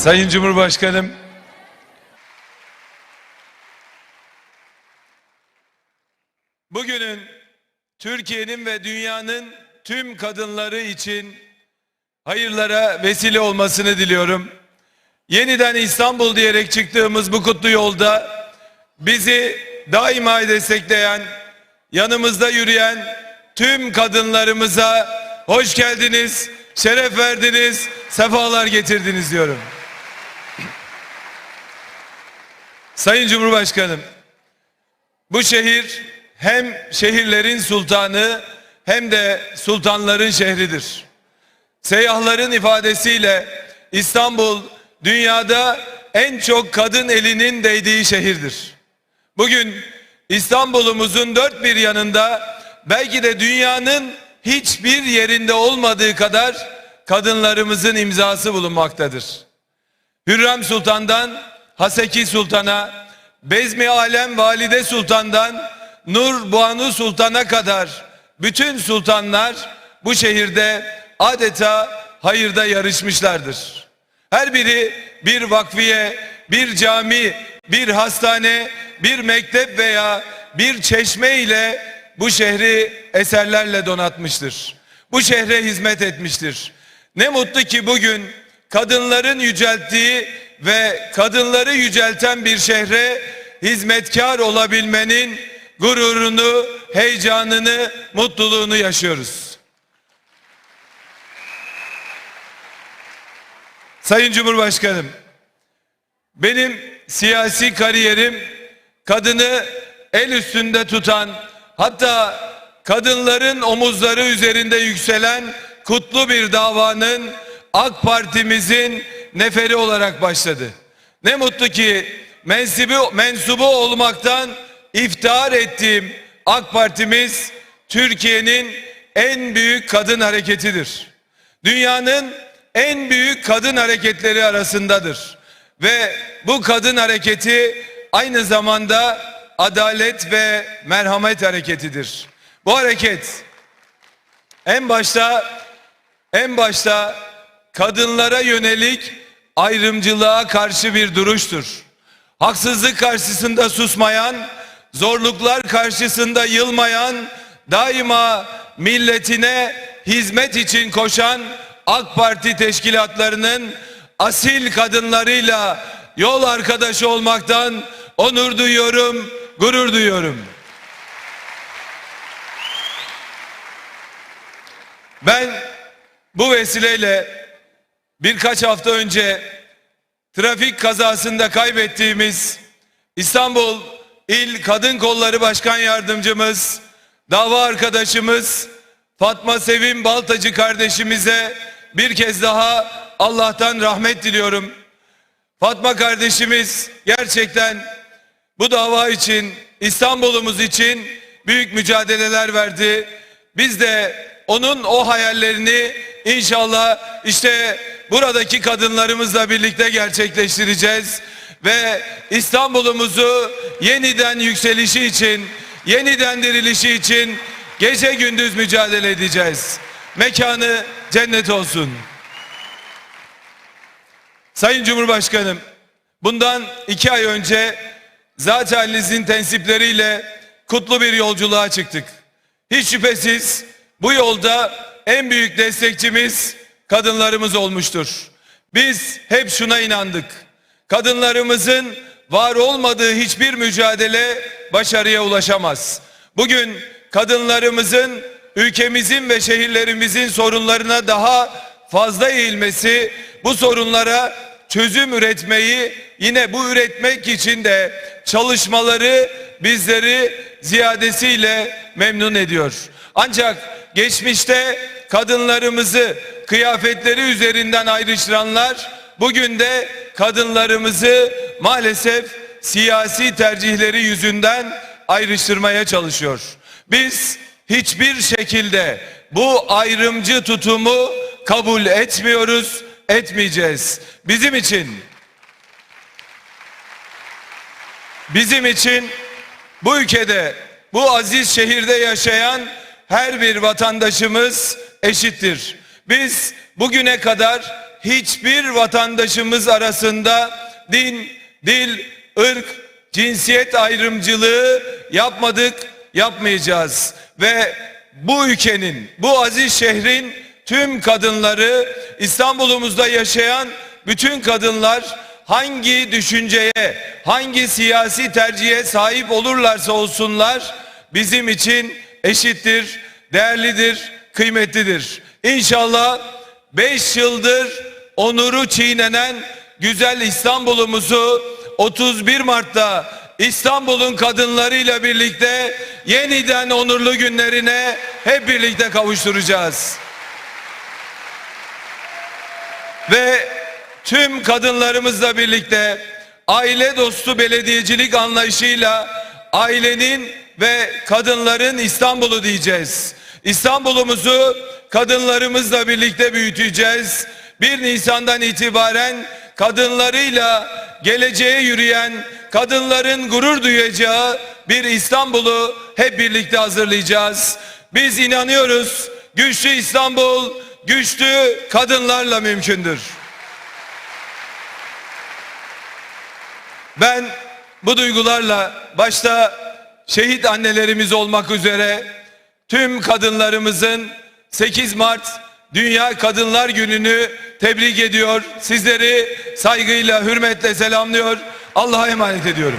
Sayın Cumhurbaşkanım, bugünün Türkiye'nin ve dünyanın tüm kadınları için hayırlara vesile olmasını diliyorum. Yeniden İstanbul diyerek çıktığımız bu kutlu yolda bizi daima destekleyen, yanımızda yürüyen tüm kadınlarımıza hoş geldiniz, şeref verdiniz, sefalar getirdiniz diyorum. Sayın Cumhurbaşkanım, bu şehir hem şehirlerin sultanı hem de sultanların şehridir. Seyyahların ifadesiyle İstanbul dünyada en çok kadın elinin değdiği şehirdir. Bugün İstanbul'umuzun dört bir yanında belki de dünyanın hiçbir yerinde olmadığı kadar kadınlarımızın imzası bulunmaktadır. Hürrem Sultan'dan Haseki Sultan'a, Bezmi Alem Valide Sultan'dan Nur Buanu Sultan'a kadar bütün sultanlar bu şehirde adeta hayırda yarışmışlardır. Her biri bir vakfiye, bir cami, bir hastane, bir mektep veya bir çeşme ile bu şehri eserlerle donatmıştır. Bu şehre hizmet etmiştir. Ne mutlu ki bugün kadınların yücelttiği ve kadınları yücelten bir şehre hizmetkar olabilmenin gururunu, heyecanını, mutluluğunu yaşıyoruz. Sayın Cumhurbaşkanım, benim siyasi kariyerim kadını el üstünde tutan, hatta kadınların omuzları üzerinde yükselen kutlu bir davanın AK Parti'mizin neferi olarak başladı. Ne mutlu ki mensubu, mensubu olmaktan iftihar ettiğim AK Partimiz Türkiye'nin en büyük kadın hareketidir. Dünyanın en büyük kadın hareketleri arasındadır. Ve bu kadın hareketi aynı zamanda adalet ve merhamet hareketidir. Bu hareket en başta en başta kadınlara yönelik ayrımcılığa karşı bir duruştur. Haksızlık karşısında susmayan, zorluklar karşısında yılmayan, daima milletine hizmet için koşan AK Parti teşkilatlarının asil kadınlarıyla yol arkadaşı olmaktan onur duyuyorum, gurur duyuyorum. Ben bu vesileyle birkaç hafta önce trafik kazasında kaybettiğimiz İstanbul İl Kadın Kolları Başkan Yardımcımız, dava arkadaşımız Fatma Sevim Baltacı kardeşimize bir kez daha Allah'tan rahmet diliyorum. Fatma kardeşimiz gerçekten bu dava için, İstanbul'umuz için büyük mücadeleler verdi. Biz de onun o hayallerini inşallah işte buradaki kadınlarımızla birlikte gerçekleştireceğiz ve İstanbul'umuzu yeniden yükselişi için, yeniden dirilişi için gece gündüz mücadele edeceğiz. Mekanı cennet olsun. Sayın Cumhurbaşkanım, bundan iki ay önce zat halinizin tensipleriyle kutlu bir yolculuğa çıktık. Hiç şüphesiz bu yolda en büyük destekçimiz kadınlarımız olmuştur. Biz hep şuna inandık. Kadınlarımızın var olmadığı hiçbir mücadele başarıya ulaşamaz. Bugün kadınlarımızın ülkemizin ve şehirlerimizin sorunlarına daha fazla eğilmesi, bu sorunlara çözüm üretmeyi yine bu üretmek için de çalışmaları bizleri ziyadesiyle memnun ediyor. Ancak geçmişte kadınlarımızı kıyafetleri üzerinden ayrıştıranlar bugün de kadınlarımızı maalesef siyasi tercihleri yüzünden ayrıştırmaya çalışıyor. Biz hiçbir şekilde bu ayrımcı tutumu kabul etmiyoruz, etmeyeceğiz. Bizim için bizim için bu ülkede bu aziz şehirde yaşayan her bir vatandaşımız eşittir. Biz bugüne kadar hiçbir vatandaşımız arasında din, dil, ırk, cinsiyet ayrımcılığı yapmadık, yapmayacağız. Ve bu ülkenin, bu aziz şehrin tüm kadınları, İstanbul'umuzda yaşayan bütün kadınlar hangi düşünceye, hangi siyasi tercihe sahip olurlarsa olsunlar bizim için eşittir, değerlidir, kıymetlidir. İnşallah 5 yıldır onuru çiğnenen güzel İstanbul'umuzu 31 Mart'ta İstanbul'un kadınlarıyla birlikte yeniden onurlu günlerine hep birlikte kavuşturacağız. Ve tüm kadınlarımızla birlikte aile dostu belediyecilik anlayışıyla ailenin ve kadınların İstanbul'u diyeceğiz. İstanbul'umuzu kadınlarımızla birlikte büyüteceğiz. 1 Nisan'dan itibaren kadınlarıyla geleceğe yürüyen, kadınların gurur duyacağı bir İstanbul'u hep birlikte hazırlayacağız. Biz inanıyoruz güçlü İstanbul, güçlü kadınlarla mümkündür. Ben bu duygularla başta şehit annelerimiz olmak üzere tüm kadınlarımızın 8 Mart Dünya Kadınlar Günü'nü tebrik ediyor. Sizleri saygıyla, hürmetle selamlıyor. Allah'a emanet ediyorum.